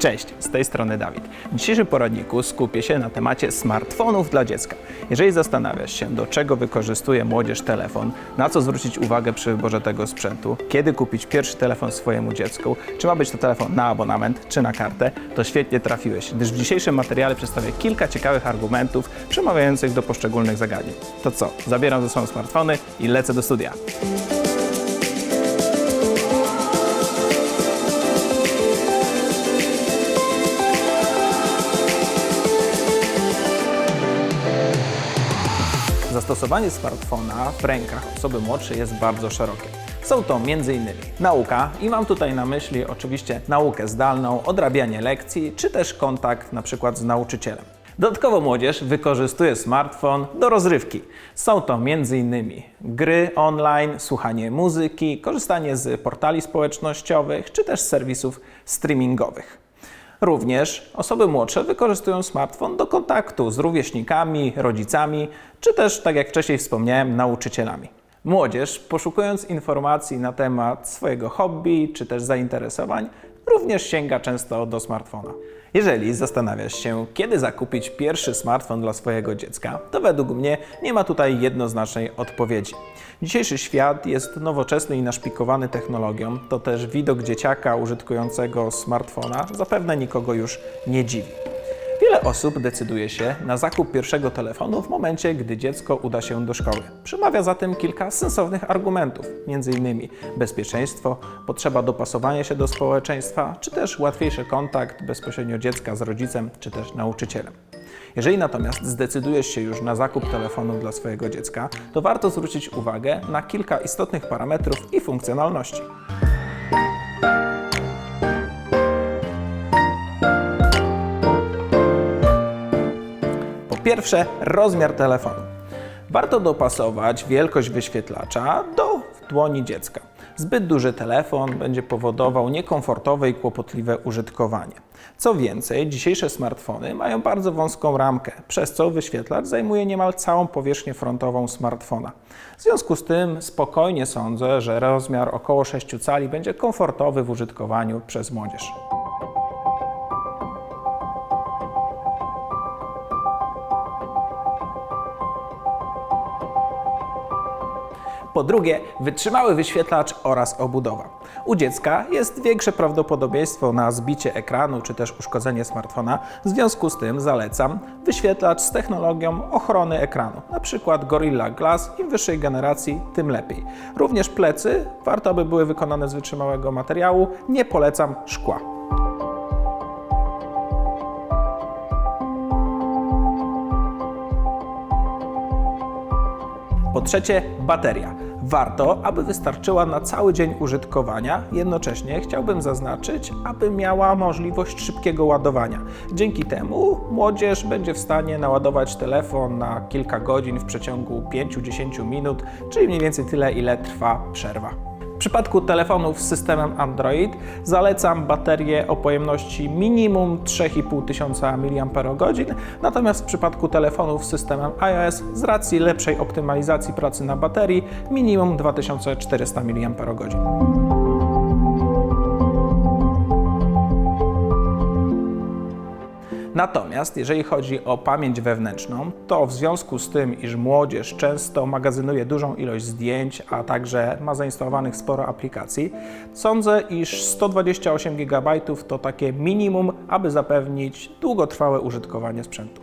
Cześć, z tej strony Dawid. W dzisiejszym poradniku skupię się na temacie smartfonów dla dziecka. Jeżeli zastanawiasz się, do czego wykorzystuje młodzież telefon, na co zwrócić uwagę przy wyborze tego sprzętu, kiedy kupić pierwszy telefon swojemu dziecku, czy ma być to telefon na abonament, czy na kartę, to świetnie trafiłeś, gdyż w dzisiejszym materiale przedstawię kilka ciekawych argumentów przemawiających do poszczególnych zagadnień. To co, zabieram ze sobą smartfony i lecę do studia. Zastosowanie smartfona w rękach osoby młodszej jest bardzo szerokie. Są to m.in. nauka i mam tutaj na myśli oczywiście naukę zdalną, odrabianie lekcji czy też kontakt na przykład z nauczycielem. Dodatkowo młodzież wykorzystuje smartfon do rozrywki. Są to m.in. gry online, słuchanie muzyki, korzystanie z portali społecznościowych czy też serwisów streamingowych. Również osoby młodsze wykorzystują smartfon do kontaktu z rówieśnikami, rodzicami, czy też, tak jak wcześniej wspomniałem, nauczycielami. Młodzież, poszukując informacji na temat swojego hobby czy też zainteresowań, również sięga często do smartfona. Jeżeli zastanawiasz się, kiedy zakupić pierwszy smartfon dla swojego dziecka, to według mnie nie ma tutaj jednoznacznej odpowiedzi. Dzisiejszy świat jest nowoczesny i naszpikowany technologią, to też widok dzieciaka użytkującego smartfona zapewne nikogo już nie dziwi. Osób decyduje się na zakup pierwszego telefonu w momencie, gdy dziecko uda się do szkoły. Przemawia za tym kilka sensownych argumentów, m.in. bezpieczeństwo, potrzeba dopasowania się do społeczeństwa, czy też łatwiejszy kontakt bezpośrednio dziecka z rodzicem, czy też nauczycielem. Jeżeli natomiast zdecydujesz się już na zakup telefonu dla swojego dziecka, to warto zwrócić uwagę na kilka istotnych parametrów i funkcjonalności. Pierwsze, rozmiar telefonu. Warto dopasować wielkość wyświetlacza do dłoni dziecka. Zbyt duży telefon będzie powodował niekomfortowe i kłopotliwe użytkowanie. Co więcej, dzisiejsze smartfony mają bardzo wąską ramkę, przez co wyświetlacz zajmuje niemal całą powierzchnię frontową smartfona. W związku z tym spokojnie sądzę, że rozmiar około 6 cali będzie komfortowy w użytkowaniu przez młodzież. Po drugie, wytrzymały wyświetlacz oraz obudowa. U dziecka jest większe prawdopodobieństwo na zbicie ekranu czy też uszkodzenie smartfona, w związku z tym zalecam wyświetlacz z technologią ochrony ekranu, np. Gorilla Glass. Im wyższej generacji, tym lepiej. Również plecy warto, aby były wykonane z wytrzymałego materiału, nie polecam szkła. Po trzecie, bateria. Warto, aby wystarczyła na cały dzień użytkowania. Jednocześnie chciałbym zaznaczyć, aby miała możliwość szybkiego ładowania. Dzięki temu młodzież będzie w stanie naładować telefon na kilka godzin w przeciągu 5-10 minut, czyli mniej więcej tyle, ile trwa przerwa. W przypadku telefonów z systemem Android zalecam baterię o pojemności minimum 3500 mAh, natomiast w przypadku telefonów z systemem iOS z racji lepszej optymalizacji pracy na baterii minimum 2400 mAh. Natomiast jeżeli chodzi o pamięć wewnętrzną, to w związku z tym, iż młodzież często magazynuje dużą ilość zdjęć, a także ma zainstalowanych sporo aplikacji, sądzę, iż 128 GB to takie minimum, aby zapewnić długotrwałe użytkowanie sprzętu.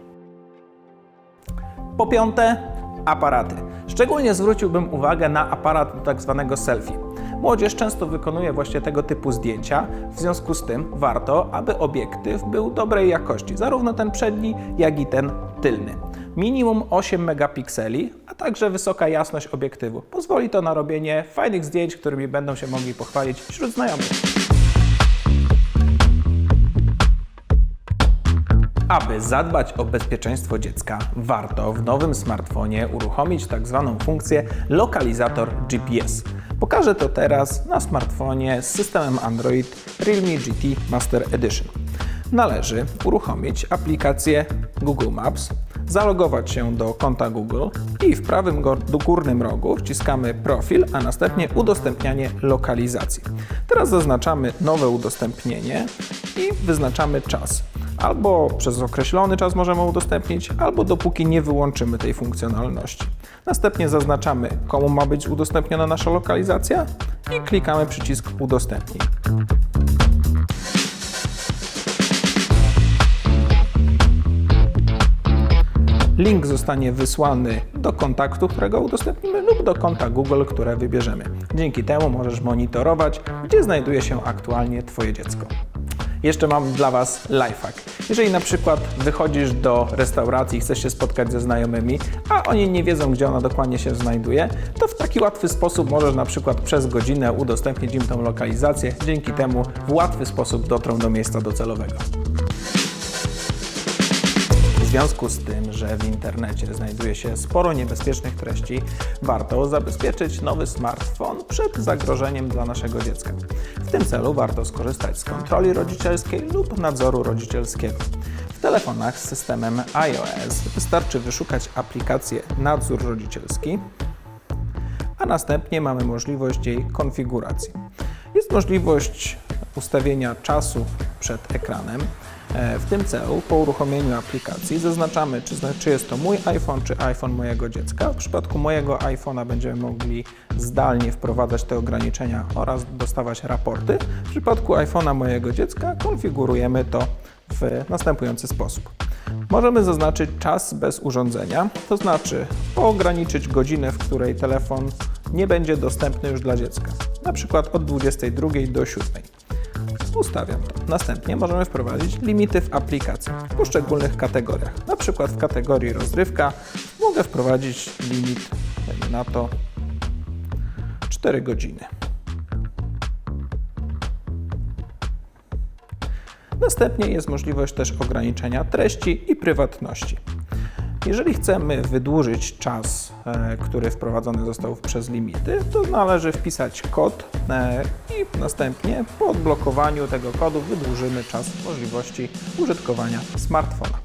Po piąte, aparaty. Szczególnie zwróciłbym uwagę na aparat do tak zwanego selfie. Młodzież często wykonuje właśnie tego typu zdjęcia, w związku z tym warto, aby obiektyw był dobrej jakości, zarówno ten przedni, jak i ten tylny. Minimum 8 megapikseli, a także wysoka jasność obiektywu. Pozwoli to na robienie fajnych zdjęć, którymi będą się mogli pochwalić wśród znajomych. Aby zadbać o bezpieczeństwo dziecka, warto w nowym smartfonie uruchomić tak zwaną funkcję lokalizator GPS. Pokażę to teraz na smartfonie z systemem Android Realme GT Master Edition. Należy uruchomić aplikację Google Maps, zalogować się do konta Google i w prawym gó- górnym rogu wciskamy profil, a następnie udostępnianie lokalizacji. Teraz zaznaczamy nowe udostępnienie i wyznaczamy czas. Albo przez określony czas możemy udostępnić, albo dopóki nie wyłączymy tej funkcjonalności. Następnie zaznaczamy, komu ma być udostępniona nasza lokalizacja i klikamy przycisk udostępnij. Link zostanie wysłany do kontaktu, którego udostępnimy, lub do konta Google, które wybierzemy. Dzięki temu możesz monitorować, gdzie znajduje się aktualnie Twoje dziecko. Jeszcze mam dla Was lifehack. Jeżeli na przykład wychodzisz do restauracji i chcesz się spotkać ze znajomymi, a oni nie wiedzą, gdzie ona dokładnie się znajduje, to w taki łatwy sposób możesz na przykład przez godzinę udostępnić im tą lokalizację. Dzięki temu w łatwy sposób dotrą do miejsca docelowego. Związku z tym, że w internecie znajduje się sporo niebezpiecznych treści, warto zabezpieczyć nowy smartfon przed zagrożeniem dla naszego dziecka. W tym celu warto skorzystać z kontroli rodzicielskiej lub nadzoru rodzicielskiego. W telefonach z systemem iOS wystarczy wyszukać aplikację Nadzór Rodzicielski, a następnie mamy możliwość jej konfiguracji. Jest możliwość ustawienia czasu przed ekranem. E, W tym celu po uruchomieniu aplikacji zaznaczamy, czy, czy jest to mój iPhone, czy iPhone mojego dziecka. W przypadku mojego iPhone'a będziemy mogli zdalnie wprowadzać te ograniczenia oraz dostawać raporty. W przypadku iPhone'a mojego dziecka konfigurujemy to w następujący sposób. Możemy zaznaczyć czas bez urządzenia, to znaczy ograniczyć godzinę, w której telefon nie będzie dostępny już dla dziecka, na przykład od 22 do 7. Ustawiam to. Następnie możemy wprowadzić limity w aplikacji w poszczególnych kategoriach. Na przykład w kategorii rozrywka mogę wprowadzić limit, na to 4 godziny. Następnie jest możliwość też ograniczenia treści i prywatności. Jeżeli chcemy wydłużyć czas, e, który wprowadzony został przez limity, to należy wpisać kod e, i następnie po odblokowaniu tego kodu wydłużymy czas możliwości użytkowania smartfona.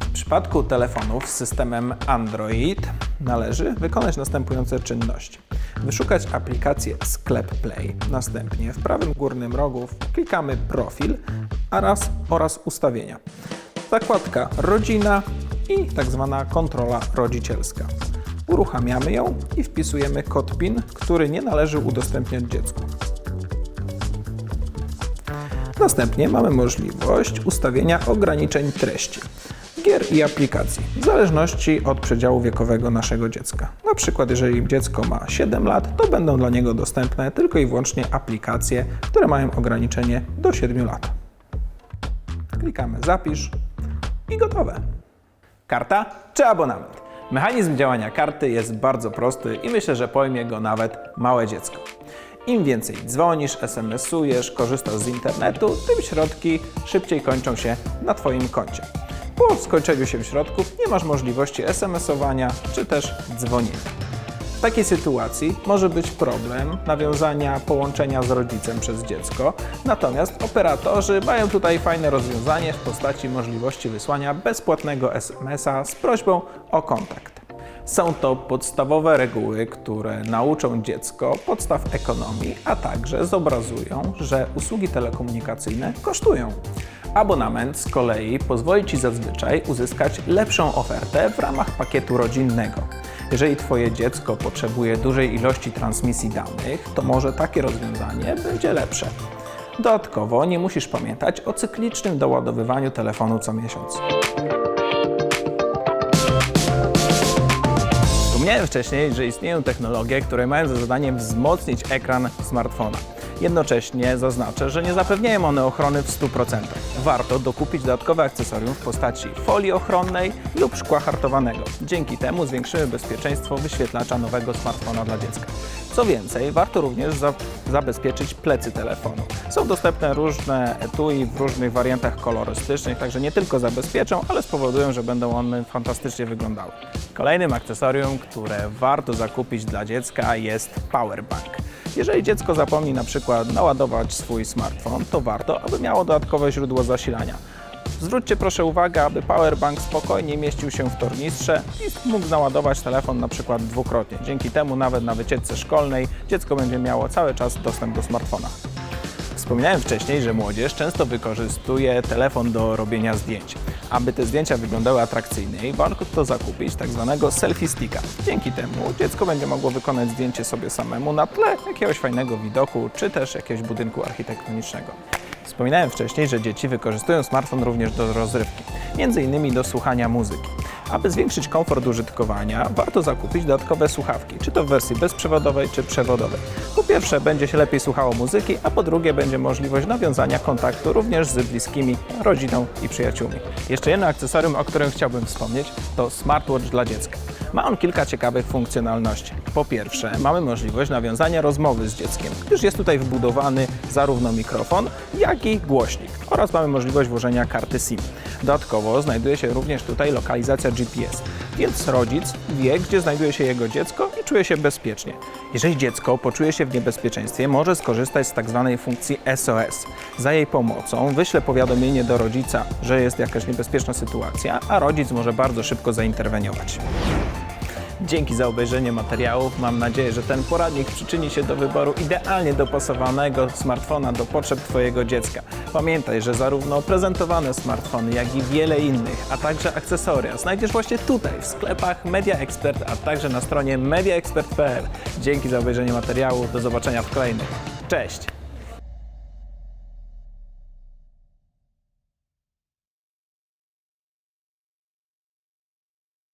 W przypadku telefonów z systemem Android należy wykonać następujące czynności. Wyszukać aplikację Sklep Play. Następnie w prawym górnym rogu klikamy Profil oraz, oraz Ustawienia. Zakładka Rodzina i tak zwana kontrola rodzicielska. Uruchamiamy ją i wpisujemy kod PIN, który nie należy udostępniać dziecku. Następnie mamy możliwość ustawienia ograniczeń treści, gier i aplikacji, w zależności od przedziału wiekowego naszego dziecka. Na przykład, jeżeli dziecko ma 7 lat, to będą dla niego dostępne tylko i wyłącznie aplikacje, które mają ograniczenie do 7 lat. Klikamy Zapisz i gotowe. Karta czy abonament? Mechanizm działania karty jest bardzo prosty i myślę, że pojmie go nawet małe dziecko. Im więcej dzwonisz, SMS-ujesz, korzystasz z internetu, tym środki szybciej kończą się na Twoim koncie. Po skończeniu się środków nie masz możliwości SMS-owania czy też dzwonienia. Takiej sytuacji może być problem nawiązania połączenia z rodzicem przez dziecko, natomiast operatorzy mają tutaj fajne rozwiązanie w postaci możliwości wysłania bezpłatnego SMS-a z prośbą o kontakt. Są to podstawowe reguły, które nauczą dziecko podstaw ekonomii, a także zobrazują, że usługi telekomunikacyjne kosztują. Abonament z kolei pozwoli Ci zazwyczaj uzyskać lepszą ofertę w ramach pakietu rodzinnego. Jeżeli Twoje dziecko potrzebuje dużej ilości transmisji danych, to może takie rozwiązanie będzie lepsze. Dodatkowo nie musisz pamiętać o cyklicznym doładowywaniu telefonu co miesiąc. Wspomniałem wcześniej, że istnieją technologie, które mają za zadanie wzmocnić ekran smartfona. Jednocześnie zaznaczę, że nie zapewniają one ochrony w 100%. Warto dokupić dodatkowe akcesorium w postaci folii ochronnej lub szkła hartowanego. Dzięki temu zwiększymy bezpieczeństwo wyświetlacza nowego smartfona dla dziecka. Co więcej, warto również za zabezpieczyć plecy telefonu. Są dostępne różne etui w różnych wariantach kolorystycznych, także nie tylko zabezpieczą, ale spowodują, że będą one fantastycznie wyglądały. Kolejnym akcesorium, które warto zakupić dla dziecka jest powerbank. Jeżeli dziecko zapomni na przykład naładować swój smartfon, to warto, aby miało dodatkowe źródło zasilania. Zwróćcie proszę uwagę, aby powerbank spokojnie mieścił się w tornistrze i mógł naładować telefon na przykład dwukrotnie. Dzięki temu nawet na wycieczce szkolnej dziecko będzie miało cały czas dostęp do smartfona. Wspominałem wcześniej, że młodzież często wykorzystuje telefon do robienia zdjęć. Aby te zdjęcia wyglądały atrakcyjniej, warto zakupić tak zwanego selfie sticka. Dzięki temu dziecko będzie mogło wykonać zdjęcie sobie samemu na tle jakiegoś fajnego widoku, czy też jakiegoś budynku architektonicznego. Wspominałem wcześniej, że dzieci wykorzystują smartfon również do rozrywki, między innymi do słuchania muzyki. Aby zwiększyć komfort użytkowania, warto zakupić dodatkowe słuchawki, czy to w wersji bezprzewodowej, czy przewodowej. Po pierwsze, będzie się lepiej słuchało muzyki, a po drugie, będzie możliwość nawiązania kontaktu również z bliskimi, rodziną i przyjaciółmi. Jeszcze jedno akcesorium, o którym chciałbym wspomnieć, to smartwatch dla dziecka. Ma on kilka ciekawych funkcjonalności. Po pierwsze, mamy możliwość nawiązania rozmowy z dzieckiem, gdyż jest tutaj wbudowany zarówno mikrofon, jak i głośnik oraz mamy możliwość włożenia karty SIM. Dodatkowo znajduje się również tutaj lokalizacja GPS, więc rodzic wie, gdzie znajduje się jego dziecko i czuje się bezpiecznie. Jeżeli dziecko poczuje się w niebezpieczeństwie, może skorzystać z tak zwanej funkcji SOS. Za jej pomocą wyśle powiadomienie do rodzica, że jest jakaś niebezpieczna sytuacja, a rodzic może bardzo szybko zainterweniować. Dzięki za obejrzenie materiałów. Mam nadzieję, że ten poradnik przyczyni się do wyboru idealnie dopasowanego smartfona do potrzeb Twojego dziecka. Pamiętaj, że zarówno prezentowane smartfony, jak i wiele innych, a także akcesoria znajdziesz właśnie tutaj w sklepach Media Expert, a także na stronie mediaexpert.pl. Dzięki za obejrzenie materiału. Do zobaczenia w kolejnych. Cześć!